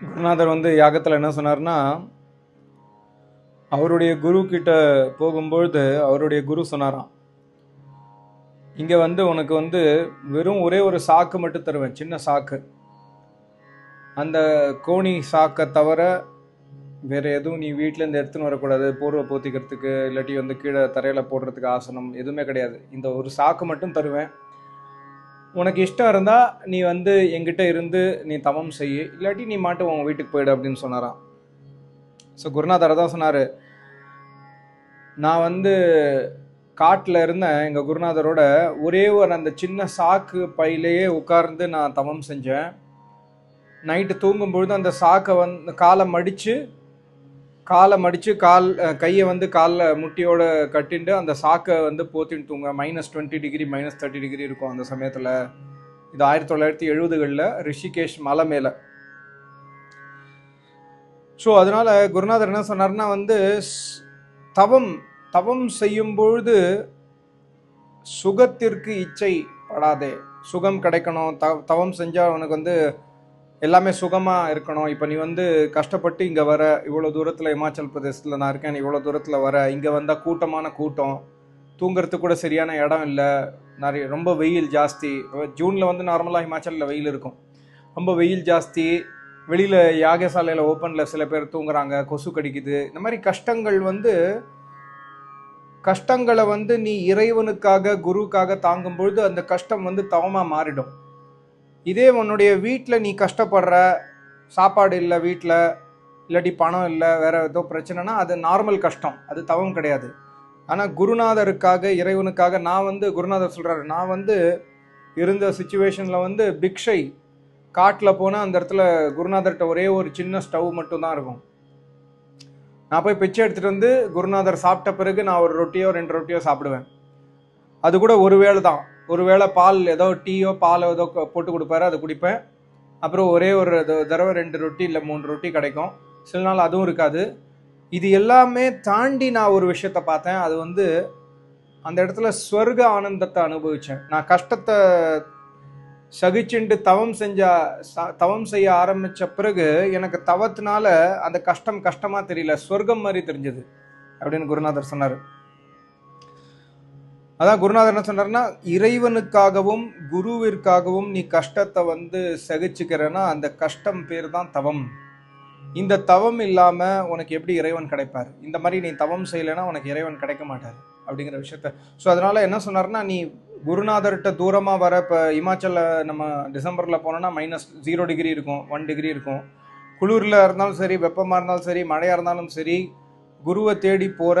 குருநாதர் வந்து யாகத்தில் என்ன சொன்னார்னா அவருடைய குரு கிட்ட போகும்பொழுது அவருடைய குரு சொன்னாராம் இங்கே வந்து உனக்கு வந்து வெறும் ஒரே ஒரு சாக்கு மட்டும் தருவேன் சின்ன சாக்கு. அந்த கோணி சாக்கை தவிர வேறு எதுவும் நீ வீட்டிலேருந்து எடுத்துன்னு வரக்கூடாது. போர்வை போத்திக்கிறதுக்கு இல்லாட்டி வந்து கீழே தரையில் போடுறதுக்கு ஆசனம் எதுவுமே கிடையாது. இந்த ஒரு சாக்கு மட்டும் தருவேன். உனக்கு இஷ்டம் இருந்தால் நீ வந்து எங்கிட்ட இருந்து நீ தவம் செய் இல்லாட்டி நீ மாட்டு உன் வீட்டுக்கு போயிடு அப்படின்னு சொன்னாராம். ஸோ குருநாதர் தான் சொன்னார். நான் வந்து காட்டில் இருந்தேன். எங்கள் குருநாதரோட ஒரே ஒரு அந்த சின்ன சாக்கு பையிலேயே உட்கார்ந்து நான் தவம் செஞ்சேன். நைட்டு தூங்கும்பொழுது அந்த சாக்கை வந்து காலை மடித்து காலை மடித்து கால் கையை வந்து காலில் முட்டியோட கட்டிண்டு அந்த சாக்கை வந்து போத்தின்னு தூங்க minus twenty degree minus thirty degree இருக்கும் அந்த சமயத்தில். இது ஆயிரத்தி தொள்ளாயிரத்தி எழுபதுகளில் ரிஷிகேஷ் மலை மேலே. ஸோ அதனால் குருநாதர் என்ன சொன்னார்னா வந்து ஸ்- தவம் தவம் செய்யும் பொழுது சுகத்திற்கு இச்சை படாதே. சுகம் கிடைக்கணும். த தவம் செஞ்சால் உனக்கு வந்து எல்லாமே சுகமாக இருக்கணும். இப்போ நீ வந்து கஷ்டப்பட்டு இங்கே வர இவ்வளோ தூரத்தில் இமாச்சல் பிரதேசத்தில் நான் இருக்கேன் நீ இவ்வளோ தூரத்தில் வர இங்கே வந்தால் கூட்டமான கூட்டம் தூங்குறதுக்கு கூட சரியான இடம் இல்லை நிறைய ரொம்ப வெயில் ஜாஸ்தி. ஜூனில் வந்து நார்மலாக ஹிமாச்சலில் வெயில் இருக்கும். ரொம்ப வெயில் ஜாஸ்தி. வெளியில் யாகசாலையில் ஓப்பனில் சில பேர் தூங்குறாங்க கொசு கடிக்குது. இந்த மாதிரி கஷ்டங்கள் வந்து கஷ்டங்களை வந்து நீ இறைவனுக்காக குருவுக்காக தாங்கும் பொழுது அந்த கஷ்டம் வந்து தவமாக மாறிடும். இதே உன்னுடைய வீட்டில் நீ கஷ்டப்படுற சாப்பாடு இல்லை வீட்டில் இல்லாட்டி பணம் இல்லை வேற ஏதோ பிரச்சனைனா அது நார்மல் கஷ்டம். அது தவம் கிடையாது. ஆனால் குருநாதருக்காக இறைவனுக்காக நான் வந்து குருநாதர் சொல்கிறாரு நான் வந்து இருந்த சுச்சுவேஷனில் வந்து பிக்ஷை காட்டில் போனால் அந்த இடத்துல குருநாதர்கிட்ட ஒரே ஒரு சின்ன ஸ்டவ் மட்டும்தான் இருக்கும். நான் போய் பிச்சை எடுத்துகிட்டு வந்து குருநாதர் சாப்பிட்ட பிறகு நான் ஒரு ரொட்டியோ ரெண்டு ரொட்டியோ சாப்பிடுவேன். அது கூட ஒரு வேளை தான் ஒருவேளை பால் ஏதோ டீயோ பாலோ ஏதோ போட்டு கொடுப்பாரு அதை குடிப்பேன். அப்புறம் ஒரே ஒரு தடவை ரெண்டு ரொட்டி இல்லை மூணு ரொட்டி கிடைக்கும். சில நாள் அதுவும் இருக்காது. இது எல்லாமே தாண்டி நான் ஒரு விஷயத்த பார்த்தேன். அது வந்து அந்த இடத்துல ஸ்வர்க ஆனந்தத்தை அனுபவித்தேன் நான் கஷ்டத்தை சகிச்சுண்டு தவம் செஞ்ச ச- தவம் செய்ய ஆரம்பித்த பிறகு எனக்கு தவத்தினால அந்த கஷ்டம் கஷ்டமாக தெரியல. ஸ்வர்க்கம் மாதிரி தெரிஞ்சது அப்படின்னு குருநாதர் சொன்னார். அதான் குருநாதர் என்ன சொன்னார்னா இறைவனுக்காகவும் குருவிற்காகவும் நீ கஷ்டத்தை வந்து சகிச்சுக்கிறேன்னா அந்த கஷ்டம் பேர் தான் தவம். இந்த தவம் இல்லாம உனக்கு எப்படி இறைவன் கிடைப்பார்? இந்த மாதிரி நீ தவம் செய்யலைன்னா உனக்கு இறைவன் கிடைக்க மாட்டார் அப்படிங்கிற விஷயத்த. ஸோ அதனால என்ன சொன்னார்னா நீ குருநாதர்கிட்ட தூரமாக வர இப்போ இமாச்சலில் நம்ம டிசம்பரில் போனோம்னா மைனஸ் ஜீரோ டிகிரி இருக்கும் ஒன் டிகிரி இருக்கும். குளிரில் இருந்தாலும் சரி வெப்பமாக இருந்தாலும் சரி மழையாக இருந்தாலும் சரி குருவை தேடி போகிற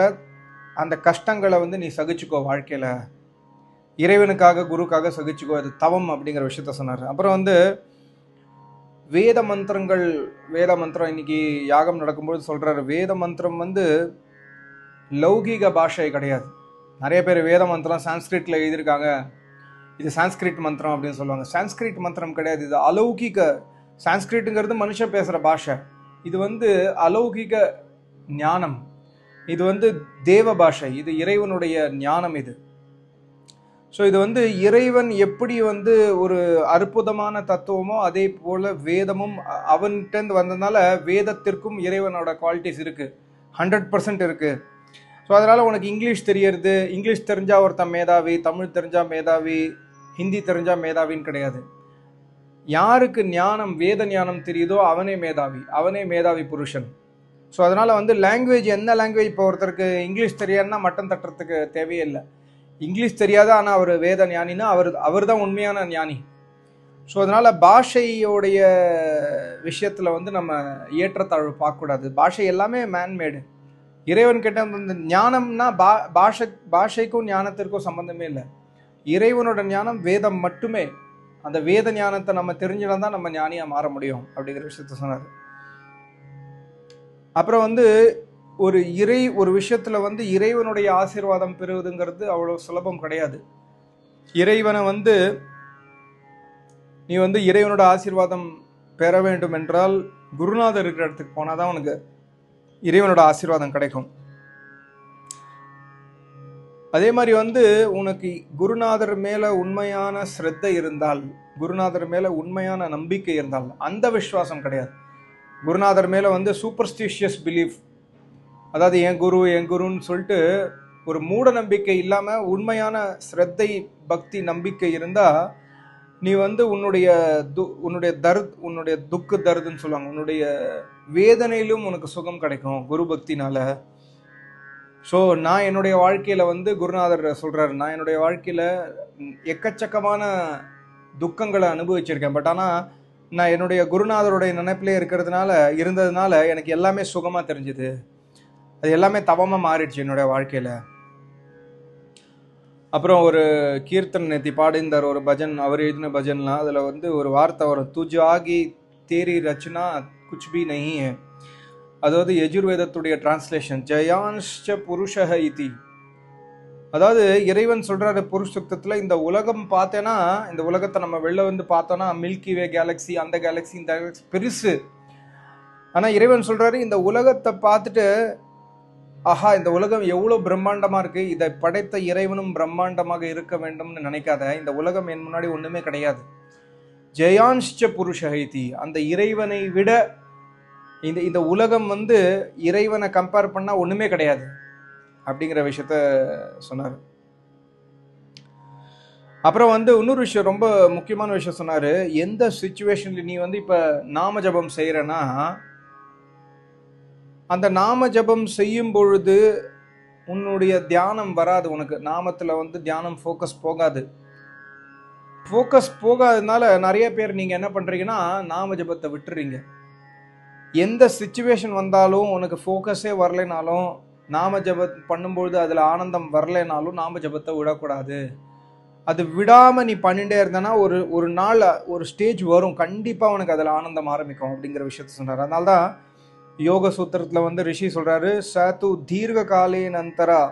அந்த கஷ்டங்களை வந்து நீ சகிச்சுக்கோ வாழ்க்கையில். இறைவனுக்காக குருக்காக சகிச்சுக்கோ. அது தவம் அப்படிங்கிற விஷயத்த சொன்னார். அப்புறம் வந்து வேத மந்திரங்கள் வேத மந்திரம் இன்னைக்கு யாகம் நடக்கும்போது சொல்கிறாரு வேத மந்திரம் வந்து லௌகீக பாஷை கிடையாது. நிறைய பேர் வேத மந்திரம் சான்ஸ்கிரிட்டில் எழுதியிருக்காங்க. இது சான்ஸ்கிரிட் மந்திரம் அப்படின்னு சொல்லுவாங்க. சான்ஸ்கிரிட் மந்திரம் கிடையாது. இது அலௌகிக. சான்ஸ்கிரிட்டுங்கிறது மனுஷன் பேசுகிற பாஷை. இது வந்து அலௌகிக ஞானம். இது வந்து தேவ பாஷை இது இறைவனுடைய ஞானம் இது. ஸோ இது வந்து இறைவன் எப்படி வந்து ஒரு அற்புதமான தத்துவமோ அதே போல் வேதமும் அ- அவன்கிட்டருந்து வந்ததுனால வேதத்திற்கும் இறைவனோட குவாலிட்டிஸ் இருக்குது ஹண்ட்ரட் பர்சன்ட் இருக்குது ஸோ அதனால் உனக்கு இங்கிலீஷ் தெரியறது. இங்கிலீஷ் தெரிஞ்சால் ஒருத்தன் மேதாவி தமிழ் தெரிஞ்சால் மேதாவி ஹிந்தி தெரிஞ்சால் மேதாவின்னு கிடையாது. யாருக்கு ஞானம் வேத ஞானம் தெரியுதோ அவனே மேதாவி அவனே மேதாவி புருஷன். ஸோ அதனால் வந்து லாங்குவேஜ் என்ன லாங்குவேஜ் இப்போ ஒருத்தருக்கு இங்கிலீஷ் தெரியாதுன்னா மட்டம் தட்டுறதுக்கு தேவையில்லை இங்கிலீஷ் தெரியாத ஆனால் அவர் வேத ஞானின்னா அவர் அவர் தான் உண்மையான ஞானி. ஸோ அதனால் பாஷையோடைய விஷயத்தில் வந்து நம்ம ஏற்றத்தாழ்வு பார்க்கக்கூடாது. பாஷை எல்லாமே மேன்மேடு இறைவன் கிட்ட இந்த ஞானம்னா பா பாஷை பாஷைக்கும் ஞானத்திற்கும் சம்மந்தமே இல்லை. இறைவனோட ஞானம் வேதம் மட்டுமே. அந்த வேத ஞானத்தை நம்ம தெரிஞ்சினா தான் நம்ம ஞானியாக மாற முடியும் அப்படிங்கிற விஷயத்த சொன்னார். அப்புறம் வந்து ஒரு இறை ஒரு விஷயத்தில் வந்து இறைவனுடைய ஆசீர்வாதம் பெறுவதுங்கிறது அவ்வளோ சுலபம் கிடையாது. இறைவனை வந்து நீ வந்து இறைவனோட ஆசீர்வாதம் பெற வேண்டும் என்றால் குருநாதர் இருக்கிற இடத்துக்கு போனால் தான் உனக்கு இறைவனோட ஆசீர்வாதம் கிடைக்கும். அதே மாதிரி வந்து உனக்கு குருநாதர் மேலே உண்மையான ஸ்ரத்தை இருந்தால் குருநாதர் மேலே உண்மையான நம்பிக்கை இருந்தால் அந்த விஸ்வாசம் கிடையாது. குருநாதர் மேலே வந்து சூப்பர்ஸ்டிஷியஸ் பிலீஃப் அதாவது என் குரு என் குருன்னு சொல்லிட்டு ஒரு மூட நம்பிக்கை இல்லாமல் உண்மையான ஸ்ரத்தை பக்தி நம்பிக்கை இருந்தால் நீ வந்து உன்னுடைய து உன்னுடைய தர்த் உன்னுடைய துக்கு தருதுன்னு சொல்லுவாங்க. உன்னுடைய வேதனையிலும் உனக்கு சுகம் கிடைக்கும் குரு பக்தினால். ஸோ நான் என்னுடைய வாழ்க்கையில் வந்து குருநாதர் சொல்கிறாரு நான் என்னுடைய வாழ்க்கையில் எக்கச்சக்கமான துக்கங்களை அனுபவிச்சிருக்கேன். பட் ஆனால் நான் என்னுடைய குருநாதருடைய நினைப்பிலே இருக்கிறதுனால இருந்ததுனால எனக்கு எல்லாமே சுகமாக தெரிஞ்சுது. அது எல்லாமே தவமாக மாறிடுச்சு என்னுடைய வாழ்க்கையில். அப்புறம் ஒரு கீர்த்தன் நேத்தி பாடிந்தார் ஒரு பஜன் அவர் எழுதின பஜன்லாம். அதில் வந்து ஒரு வார்த்தை வரும் துஜாகி தேரி ரச்சனா குச்பி நெய் அதாவது யஜுர்வேதத்துடைய டிரான்ஸ்லேஷன் ஜயான்ஷ புருஷஹ இதி. அதாவது இறைவன் சொல்கிறாரு புருஷ சுத்தத்தில் இந்த உலகம் பார்த்தேன்னா இந்த உலகத்தை நம்ம வெளில வந்து பார்த்தோன்னா மில்கி வே கேலக்ஸி அந்த கேலக்ஸி இந்த கேலக்ஸி பெருசு. ஆனால் இறைவன் சொல்கிறாரு இந்த உலகத்தை பார்த்துட்டு ஆஹா இந்த உலகம் எவ்வளோ பிரம்மாண்டமாக இருக்குது இதை படைத்த இறைவனும் பிரம்மாண்டமாக இருக்க வேண்டும்னு நினைக்காத இந்த உலகம் என் முன்னாடி ஒன்றுமே கிடையாது. ஜெயான்ஷ்ச புருஷஹைதி அந்த இறைவனை விட இந்த இந்த உலகம் வந்து இறைவனை கம்பேர் பண்ணால் ஒன்றுமே கிடையாது. அப்படிங்கிற விஷயத்த சொன்னார். அப்புறம் வந்து இன்னொரு விஷயம் ரொம்ப முக்கியமான விஷயம் சொன்னார். எந்த சுச்சுவேஷனில் நீ வந்து இப்போ நாம ஜபம் செய்கிறேன்னா அந்த நாம ஜபம் செய்யும் பொழுது உன்னுடைய தியானம் வராது உனக்கு. நாமத்தில் வந்து தியானம் ஃபோக்கஸ் போகாது. ஃபோக்கஸ் போகாததுனால நிறைய பேர் நீங்கள் என்ன பண்ணுறீங்கன்னா நாம ஜபத்தை விட்டுறீங்க. எந்த சுச்சுவேஷன் வந்தாலும் உனக்கு ஃபோக்கஸே வரலைனாலும் நாம ஜபம் பண்ணும்பொழுது அதில் ஆனந்தம் வரலைனாலும் நாம ஜபத்தை விடக்கூடாது. அது விடாமல் நீ பண்ணிட்டே இருந்தனா ஒரு ஒரு நாள் ஒரு ஸ்டேஜ் வரும். கண்டிப்பாக உனக்கு அதில் ஆனந்தம் ஆரம்பிக்கும் அப்படிங்கிற விஷயத்த சொன்னார் அதனால தான் யோக சூத்திரத்தில் வந்து ரிஷி சொல்கிறாரு சத்து தீர்க்க காலே நந்தரா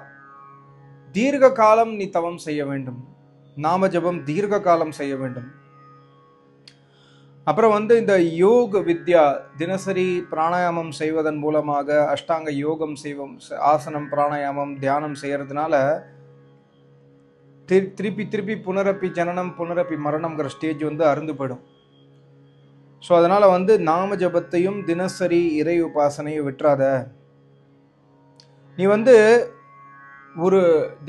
தீர்க்க காலம் நீ தவம் செய்ய வேண்டும். நாம ஜபம் தீர்க்க காலம் செய்ய வேண்டும். அப்புறம் வந்து இந்த யோக வித்யா தினசரி பிராணாயாமம் செய்வதன் மூலமாக அஷ்டாங்க யோகம் செய்வோம் ஆசனம் பிராணாயாமம் தியானம் செய்கிறதுனால திரு திருப்பி திருப்பி புனரப்பி ஜனனம் புனரப்பி மரணம்ங்கிற ஸ்டேஜ் வந்து அருந்து போயிடும். ஸோ அதனால் வந்து நாம ஜபத்தையும் தினசரி இறை உபாசனையும் விட்டுறாத. நீ வந்து ஒரு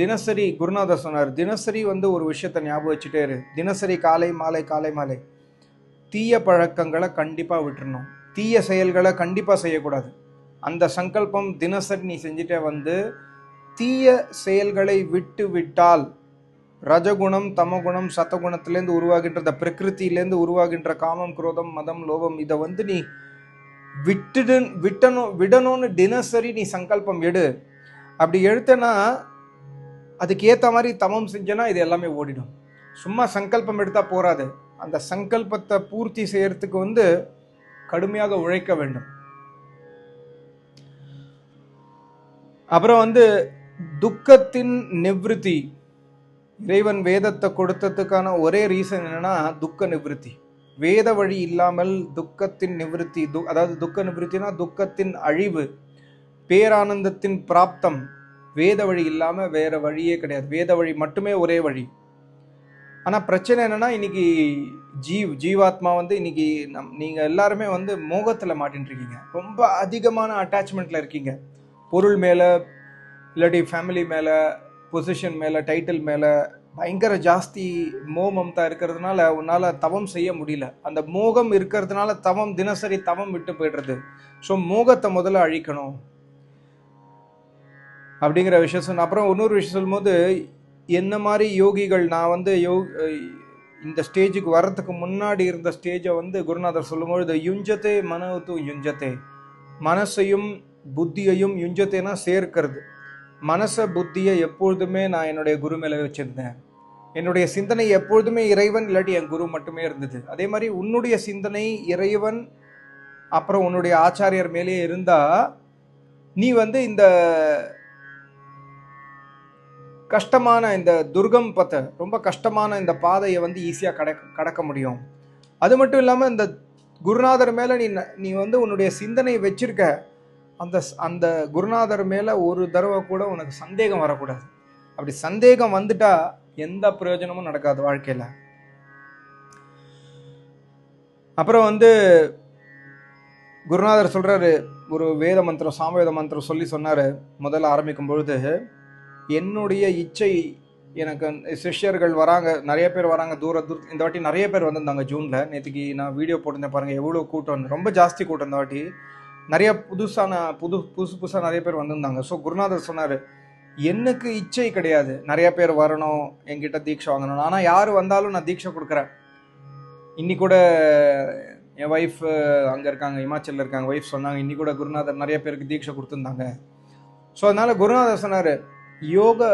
தினசரி குருநாதர் சொன்னார் தினசரி வந்து ஒரு விஷயத்தை ஞாபகம் வச்சுட்டே இரு. தினசரி காலை மாலை காலை மாலை. தீய பழக்கங்களை கண்டிப்பாக விட்டுறணும். தீய செயல்களை கண்டிப்பாக செய்யக்கூடாது. அந்த சங்கல்பம் தினசரி நீ செஞ்சுட்டே வந்து தீய செயல்களை விட்டு விட்டால் ரஜகுணம் தமகுணம் சத்தகுணத்திலேருந்து உருவாகின்ற இந்த பிரகிருத்திலேருந்து உருவாகின்ற காமம் குரோதம் மதம் லோபம் இதை வந்து நீ விட்டுடு விட்டணும் விடணும்னு தினசரி நீ சங்கல்பம் எடு. அப்படி எடுத்தனா அதுக்கு ஏற்ற மாதிரி தமம் செஞ்சேன்னா இது எல்லாமே ஓடிடும். சும்மா சங்கல்பம் எடுத்தால் போராது அந்த சங்கல்பத்தை பூர்த்தி செய்யறதுக்கு வந்து கடுமையாக உழைக்க வேண்டும். அப்புறம் வந்து துக்கத்தின் நிவிருத்தி. இறைவன் வேதத்தை கொடுத்ததுக்கான ஒரே ரீசன் என்னன்னா துக்க நிவிருத்தி. வேத வழி இல்லாமல் துக்கத்தின் நிவிருத்தி து அதாவது துக்க நிவிருத்தினா துக்கத்தின் அழிவு பேரானந்தத்தின் பிராப்தம். வேத வழி இல்லாமல் வேற வழியே கிடையாது. வேத வழி மட்டுமே ஒரே வழி. ஆனால் பிரச்சனை என்னன்னா இன்னைக்கு ஜீவ் ஜீவாத்மா வந்து இன்னைக்கு நம் நீங்கள் எல்லாருமே வந்து மோகத்தில் மாட்டின்னு இருக்கீங்க ரொம்ப அதிகமான அட்டாச்மெண்ட்டில் இருக்கீங்க. பொருள் மேலே இல்லாட்டி ஃபேமிலி மேலே பொசிஷன் மேலே டைட்டில் மேலே பயங்கர ஜாஸ்தி மோமம்தா இருக்கிறதுனால உன்னால் தவம் செய்ய முடியல. அந்த மோகம் இருக்கிறதுனால தவம் தினசரி தவம் விட்டு போயிடுறது. ஸோ மோகத்தை முதல்ல அழிக்கணும். அப்படிங்கிற விஷயம் சொன்ன அப்புறம் இன்னொரு விஷயம் சொல்லும்போது என்ன மாதிரி யோகிகள் நான் வந்து யோ இந்த ஸ்டேஜுக்கு வர்றதுக்கு முன்னாடி இருந்த ஸ்டேஜை வந்து குருநாதர் சொல்லும்பொழுது யுஞ்சத்தே மனத்து யுஞ்சத்தே. மனசையும் புத்தியையும் யுஞ்சத்தைனா சேர்க்கிறது. மனச புத்தியை எப்பொழுதுமே நான் என்னுடைய குரு மேலே வச்சுருந்தேன். என்னுடைய சிந்தனை எப்பொழுதுமே இறைவன் இல்லாட்டி என் குரு மட்டுமே இருந்தது. அதே மாதிரி உன்னுடைய சிந்தனை இறைவன் அப்புறம் உன்னுடைய ஆச்சாரியர் மேலேயே இருந்தால் நீ வந்து இந்த கஷ்டமான இந்த துர்கம் பத்தை ரொம்ப கஷ்டமான இந்த பாதையை வந்து ஈஸியாக கடக்க கடக்க முடியும். அது மட்டும் இல்லாமல் இந்த குருநாதர் மேலே நீ நீ வந்து உன்னுடைய சிந்தனை வச்சிருக்க அந்த அந்த குருநாதர் மேலே ஒரு தடவை கூட உனக்கு சந்தேகம் வரக்கூடாது. அப்படி சந்தேகம் வந்துட்டா எந்த பிரயோஜனமும் நடக்காது வாழ்க்கையில். அப்புறம் வந்து குருநாதர் சொல்கிறாரு ஒரு வேத மந்திரம் சாமவேத மந்திரம் சொல்லி சொன்னார் முதல்ல ஆரம்பிக்கும் பொழுது என்னுடைய இச்சை எனக்கு சிஷ்யர்கள் வராங்க நிறைய பேர் வராங்க தூர தூர இந்த வாட்டி நிறைய பேர் வந்திருந்தாங்க ஜூனில். நேற்றுக்கு நான் வீடியோ போட்டிருந்தேன் பாருங்கள் எவ்வளோ கூட்டம். ரொம்ப ஜாஸ்தி கூட்டம் இந்த வாட்டி. நிறைய புதுசான புது புதுசு புதுசாக நிறைய பேர் வந்திருந்தாங்க. ஸோ குருநாதர் சொன்னார் எனக்கு இச்சை கிடையாது. நிறைய பேர் வரணும் என்கிட்ட தீட்சை வாங்கணும் ஆனால் யார் வந்தாலும் நான் தீட்சை கொடுக்குறேன். இன்னி கூட என் ஒய்ஃப் அங்கே இருக்காங்க இமாச்சலில் இருக்காங்க ஒய்ஃப் சொன்னாங்க இன்னி கூட குருநாதர் நிறைய பேருக்கு தீட்சை கொடுத்துருந்தாங்க. ஸோ அதனால குருநாதர் சொன்னார் யோக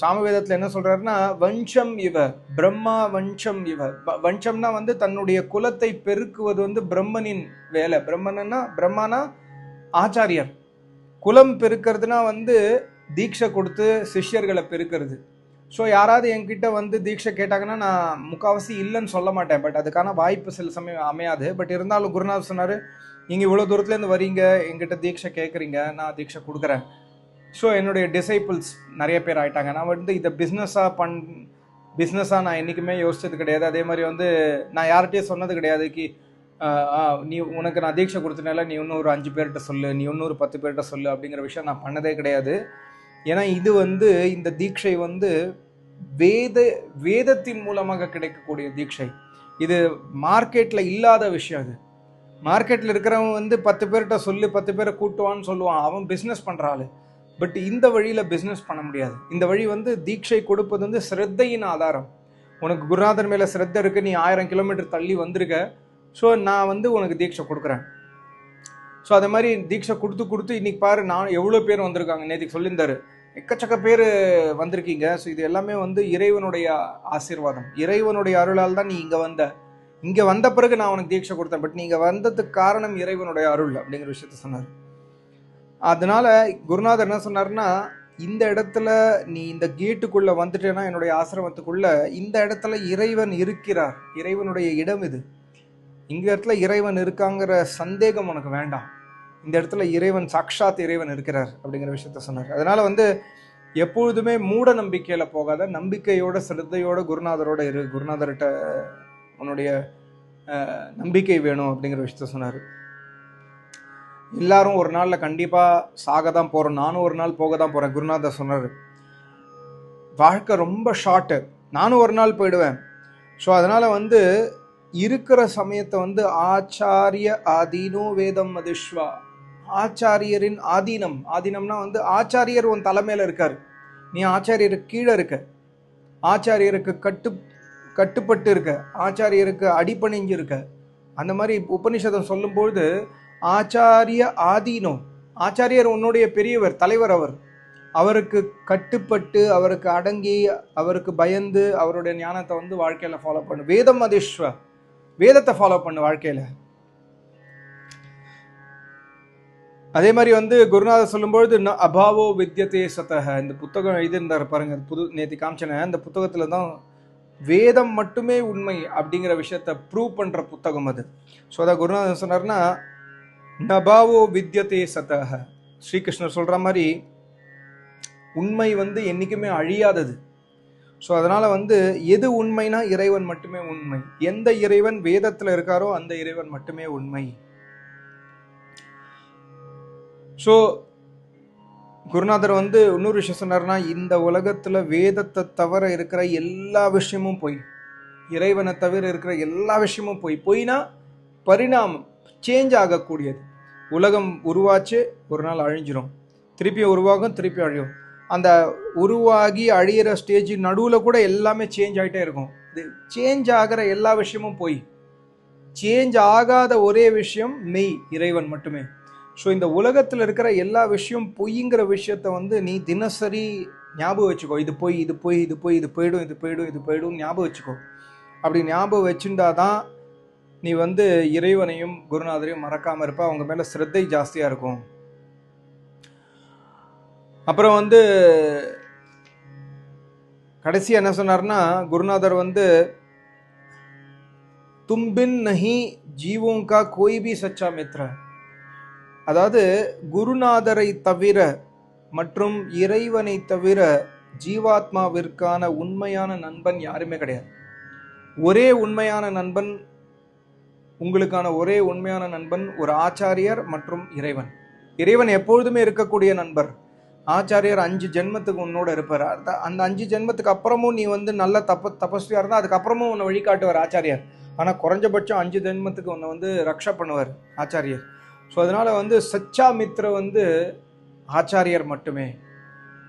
சாமவேதத்தில் என்ன சொல்றாருன்னா வஞ்சம் இவ பிரம்மா வஞ்சம் இவ. வஞ்சம்னா வந்து தன்னுடைய குலத்தை பெருக்குவது வந்து பிரம்மனின் வேலை. பிரம்மன்னா பிரம்மானா ஆச்சாரியர். குலம் பெருக்கிறதுனா வந்து தீட்சை கொடுத்து சிஷ்யர்களை பெருக்கிறது. ஸோ யாராவது என்கிட்ட வந்து தீட்சை கேட்டாங்கன்னா நான் முக்காவாசி இல்லைன்னு சொல்ல மாட்டேன். பட் அதுக்கான வாய்ப்பு சில சமயம் அமையாது. பட் இருந்தாலும் குருநாதர் சொன்னார் நீங்கள் இவ்வளோ தூரத்துலேருந்து வரீங்க என்கிட்ட தீட்சை கேட்குறீங்க நான் தீட்சை கொடுக்குறேன். ஸோ என்னுடைய டிசைபிள்ஸ் நிறைய பேர் ஆயிட்டாங்க. நான் வந்து இதை பிஸ்னஸாக பண் பிஸ்னஸாக நான் என்றைக்குமே யோசித்தது கிடையாது. அதே மாதிரி வந்து நான் யார்கிட்டயும் சொன்னது கிடையாது கி நீ உனக்கு நான் தீட்சை கொடுத்தனால நீ இன்னும் ஒரு அஞ்சு பேர்கிட்ட சொல்லு நீ இன்னொரு பத்து பேர்கிட்ட சொல்லு அப்படிங்கிற விஷயம் நான் பண்ணதே கிடையாது. ஏன்னா இது வந்து இந்த தீட்சை வந்து வேத வேதத்தின் மூலமாக கிடைக்கக்கூடிய தீட்சை. இது மார்க்கெட்டில் இல்லாத விஷயம் அது. மார்க்கெட்டில் இருக்கிறவன் வந்து பத்து பேர்கிட்ட சொல்லு பத்து பேரை கூட்டுவான்னு சொல்லுவான். அவன் பிஸ்னஸ் பண்ணுற பட் இந்த வழியில் பிஸ்னஸ் பண்ண முடியாது. இந்த வழி வந்து தீட்சை கொடுப்பது வந்து சிரத்தையின் ஆதாரம். உனக்கு குருநாதர் மேலே சிரத்தை இருக்கு நீ ஆயிரம் கிலோமீட்டர் தள்ளி வந்திருக்க. ஸோ நான் வந்து உனக்கு தீட்சை கொடுக்குறேன். ஸோ அதே மாதிரி தீட்சை கொடுத்து கொடுத்து இன்றைக்கி பாரு நான் எவ்வளோ பேர் வந்திருக்காங்க. நேற்றுக்கு சொல்லியிருந்தாரு. எக்கச்சக்க பேர் வந்திருக்கீங்க. ஸோ இது எல்லாமே வந்து இறைவனுடைய ஆசீர்வாதம். இறைவனுடைய அருளால் தான் நீ இங்கே வந்த. இங்கே வந்த பிறகு நான் உனக்கு தீட்சை கொடுத்தேன். பட் நீங்கள் வந்ததுக்கு காரணம் இறைவனுடைய அருள் அப்படிங்கிற விஷயத்த சொன்னார். அதனால குருநாதர் என்ன சொன்னார்னா இந்த இடத்துல நீ இந்த கேட்டுக்குள்ள வந்துட்டேன்னா என்னுடைய ஆசிரமத்துக்குள்ள இந்த இடத்துல இறைவன் இருக்கிறார். இறைவனுடைய இடம் இது. இந்த இடத்துல இறைவன் இருக்காங்கிற சந்தேகம் உனக்கு வேண்டாம். இந்த இடத்துல இறைவன் சாக்ஷாத் இறைவன் இருக்கிறார் அப்படிங்கிற விஷயத்த சொன்னார். அதனால வந்து எப்பொழுதுமே மூட நம்பிக்கையில போகாத நம்பிக்கையோட சிரத்தையோட குருநாதரோட இரு குருநாதர்கிட்ட உன்னுடைய நம்பிக்கை வேணும் அப்படிங்கிற விஷயத்த சொன்னார். எல்லாரும் ஒரு நாளில் கண்டிப்பாக சாக தான் போகிறோம் நானும் ஒரு நாள் போக தான் போகிறேன் குருநாதர் சொன்னார். வாழ்க்கை ரொம்ப ஷார்ட்டு நானும் ஒரு நாள் போயிடுவேன். ஸோ அதனால் வந்து இருக்கிற சமயத்தை வந்து ஆச்சாரிய ஆதீனோ வேதம் மதிஷ்வா. ஆச்சாரியரின் ஆதீனம் ஆதீனம்னா வந்து ஆச்சாரியர் உன் தலைமையில் இருக்கார். நீ ஆச்சாரியருக்கு கீழே இருக்க. ஆச்சாரியருக்கு கட்டு கட்டுப்பட்டு இருக்க. ஆச்சாரியருக்கு அடிப்பணிஞ்சிருக்க இருக்க அந்த மாதிரி உபனிஷதம் சொல்லும்பொழுது ஆச்சாரிய ஆதீனம் ஆச்சாரியர் உன்னுடைய பெரியவர் தலைவர் அவர். அவருக்கு கட்டுப்பட்டு அவருக்கு அடங்கி அவருக்கு பயந்து அவருடைய ஞானத்தை வந்து வாழ்க்கையில் ஃபாலோ பண்ணு. வேதம் மதிஷ்வ வேதத்தை ஃபாலோ பண்ணு வாழ்க்கையில். அதே மாதிரி வந்து குருநாதர் சொல்லும்பொழுது ந அபாவோ வித்யதே சதக இந்த புத்தகம் எழுதியிருந்தார் பாருங்க புது நேத்தி காமிச்சன இந்த புத்தகத்தில் தான் வேதம் மட்டுமே உண்மை அப்படிங்கிற விஷயத்த ப்ரூவ் பண்ணுற புத்தகம் அது. ஸோ அதான் குருநாதர் சொன்னார்னா நபாவோ வித்யதே சதக ஸ்ரீகிருஷ்ணர் சொல்கிற மாதிரி உண்மை வந்து என்றைக்குமே அழியாதது. ஸோ அதனால் வந்து எது உண்மைனா இறைவன் மட்டுமே உண்மை. எந்த இறைவன் வேதத்தில் இருக்காரோ அந்த இறைவன் மட்டுமே உண்மை. ஸோ குருநாதர் வந்து இன்னொரு விஷயம் சொன்னார்னா இந்த உலகத்தில் வேதத்தை தவிர இருக்கிற எல்லா விஷயமும் பொய். இறைவனை தவிர இருக்கிற எல்லா விஷயமும் பொய். பொய்னா பரிணாமம். சேஞ்ச் ஆகக்கூடியது. உலகம் உருவாச்சு ஒரு நாள் அழிஞ்சிரும். திருப்பி உருவாகும் திருப்பி அழியும். அந்த உருவாகி அழியிற ஸ்டேஜ் நடுவில் கூட எல்லாமே சேஞ்ச் ஆகிட்டே இருக்கும். இது சேஞ்ச் ஆகிற எல்லா விஷயமும் பொய். சேஞ்ச் ஆகாத ஒரே விஷயம் மெய் இறைவன் மட்டுமே. ஸோ இந்த உலகத்தில் இருக்கிற எல்லா விஷயம் பொய்ங்கிற விஷயத்த வந்து நீ தினசரி ஞாபகம் வச்சுக்கோ. இது பொய் இது பொய் இது பொய் இது போயிடும் இது போயிடும் இது போயிடும் ஞாபகம் வச்சுக்கோ. அப்படி ஞாபகம் வச்சுருந்தா தான் நீ வந்து இறைவனையும் குருநாதரையும் மறக்காமல் இருப்ப அவங்க மேலே சிரத்தை ஜாஸ்தியாக இருக்கும். அப்புறம் வந்து கடைசியாக என்ன சொன்னார்னா குருநாதர் வந்து தும்பின் நஹி ஜீவோங்கா கோய்பி சச்சா மித்ரா. அதாவது குருநாதரை தவிர மற்றும் இறைவனை தவிர ஜீவாத்மாவிற்கான உண்மையான நண்பன் யாருமே கிடையாது. ஒரே உண்மையான நண்பன் உங்களுக்கான ஒரே உண்மையான நண்பன் ஒரு ஆச்சாரியர் மற்றும் இறைவன். இறைவன் எப்பொழுதுமே இருக்கக்கூடிய நண்பர். ஆச்சாரியர் அஞ்சு ஜென்மத்துக்கு உன்னோட இருப்பார். அந்த- அந்த அஞ்சு ஜென்மத்துக்கு அப்புறமும் நீ வந்து நல்ல தப்ப தபஸ்வியாக இருந்தால் அதுக்கப்புறமும் உன்னை வழிகாட்டுவார் ஆச்சாரியர். ஆனால் குறைஞ்சபட்சம் அஞ்சு ஜென்மத்துக்கு உன்னை வந்து ரக்ஷா பண்ணுவார் ஆச்சாரியர். ஸோ அதனால் வந்து சச்சா மித்ர வந்து ஆச்சாரியர் மட்டுமே.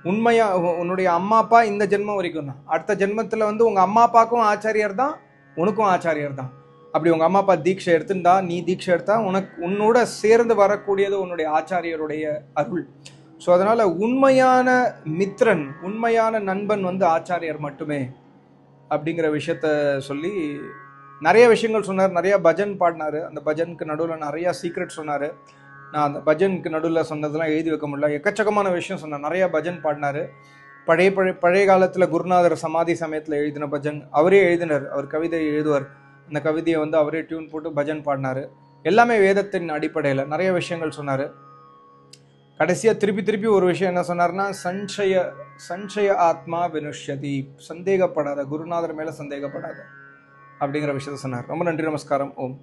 உண்மையாக உன்னுடைய அம்மா அப்பா இந்த ஜென்மம் வரைக்கும் தான். அடுத்த ஜென்மத்தில் வந்து உங்கள் அம்மா அப்பாவுக்கும் ஆச்சாரியர் தான் உனக்கும் ஆச்சாரியர் தான். அப்படி உங்கள் அம்மா அப்பா தீட்சை எடுத்திருந்தா நீ தீட்சை எடுத்தா உனக்கு உன்னோட சேர்ந்து வரக்கூடியது உன்னுடைய ஆச்சாரியருடைய அருள். ஸோ அதனால் உண்மையான மித்ரன் உண்மையான நண்பன் வந்து ஆச்சாரியர் மட்டுமே அப்படிங்கிற விஷயத்த சொல்லி நிறைய விஷயங்கள் சொன்னார். நிறைய பஜன் பாடினார். அந்த பஜனுக்கு நடுவில் நிறையா சீக்ரெட் சொன்னார். நான் அந்த பஜனுக்கு நடுவில் சொன்னதெல்லாம் எழுதி வைக்க முடியல. எக்கச்சக்கமான விஷயம் சொன்னார். நிறைய பஜன் பாடினார். பழைய பழைய பழைய காலத்தில் குருநாதர் சமாதி சமயத்தில் எழுதின பஜன் அவரே எழுதினார். அவர் கவிதை எழுதுவார். அந்த கவிதையை வந்து அவரே டியூன் போட்டு பஜன் பாடினார். எல்லாமே வேதத்தின் அடிப்படையில் நிறைய விஷயங்கள் சொன்னார். கடைசியாக திருப்பி திருப்பி ஒரு விஷயம் என்ன சொன்னார்னா சஞ்சய சஞ்சய ஆத்மா வினுஷ்யதி. சந்தேகப்படாத குருநாதர் மேலே சந்தேகப்படாத. அப்படிங்கிற விஷயத்த சொன்னார். ரொம்ப நன்றி நமஸ்காரம். ஓம்.